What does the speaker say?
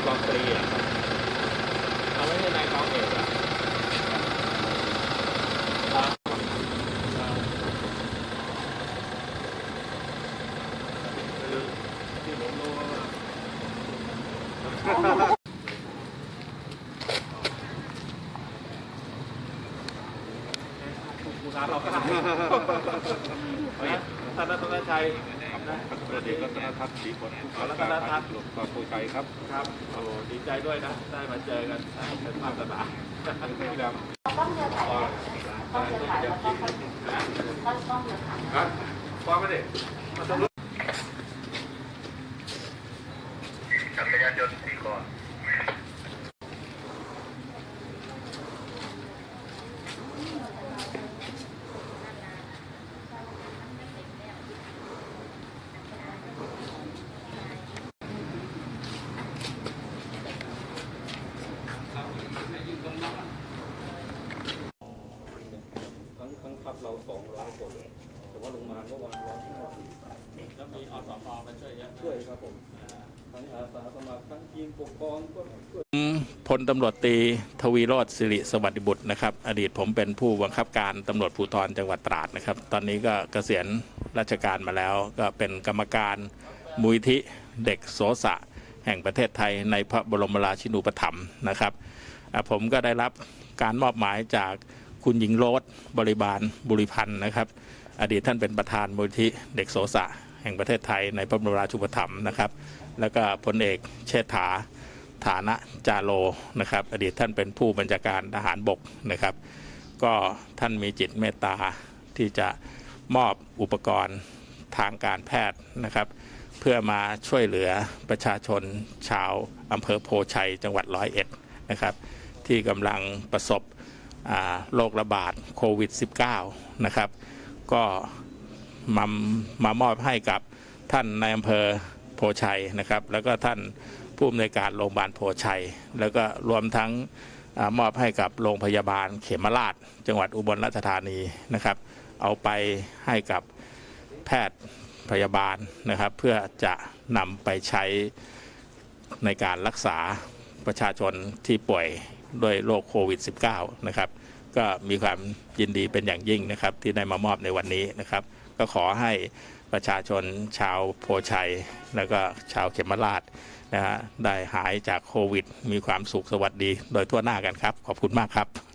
ายความฟรีอ่ะทำให้ทนายความเองอ่ะเราก็หายท่านรัตนชัย นะประเด็นรัตนทัศน์ศรีผลขอรัตนทัศน์หลวงพ่อโพชัยครับ ครับโอ้ดีใจด้วยนะ ได้มาเจอกันเป็นภาพสนามที่แล้วต้องเจอถ่ายนะต้องเจอถ่ายแล้วก็ต้องต้องเจอถ่ายครับฟังมาดิมาตำรวจจักรยานยนต์สี่ก่อน พับเราสองร้อยคนแต่ว่าลงมาเมื่อวานร้อยห้าสิบแล้วมีอสมมาช่วยเยอะช่วยครับผมทั้งอาสาสมัครทั้งทีมปกครองก็ช่วยพลตำรวจตรีทวีโรธสิริสวัสดิบุตรนะครับ อดีตผมเป็นผู้บังคับการตำรวจภูธรจังหวัดตราดนะครับ ตอนนี้ก็เกษียณราชการมาแล้ว ก็เป็นกรรมการมูลทิเด็กโสสะแห่งประเทศไทยในพระบรมราชินูปถัมภ์นะครับอะผมก็ได้รับการมอบหมายจาก คุณหญิงโรสบริบาลบุริพันธ์นะครับ อดีตท่านเป็นประธานมูลทิเด็กโสสะแห่งประเทศไทยในพระบรมราชูปถัมภ์นะครับ แล้วก็พลเอกเชษฐาฐานะจาโลนะครับ อดีตท่านเป็นผู้บัญชาการทหารบกนะครับ ก็ท่านมีจิตเมตตาที่จะมอบอุปกรณ์ทางการแพทย์นะครับ เพื่อมาช่วยเหลือประชาชนชาวอำเภอโพชัยจังหวัดร้อยเอ็ดนะครับ ที่กำลังประสบ โรคระบาดโควิด -19 นะครับ ก็มามามอบให้กับท่านในอำเภอโพชัยนะครับ แล้วก็ท่านผู้อำนวยการโรงพยาบาลโพชัย แล้วก็รวมทั้งอมอบให้กับโรงพยาบาลเขมราช จังหวัดอุบลราชธานีนะครับ เอาไปให้กับแพทย์พยาบาลนะครับ เพื่อจะนำไปใช้ในการรักษาประชาชนที่ป่วย ด้วยโรคโควิด -19 นะครับก็มีความยินดีเป็นอย่างยิ่งนะครับ ที่ได้มามอบในวันนี้นะครับ ก็ขอให้ประชาชนชาวโพชัย แล้วก็ชาวเขมราชนะฮะได้หายจากโควิด มีความสุขสวัสดี โดยทั่วหน้ากันครับ ขอบคุณมากครับ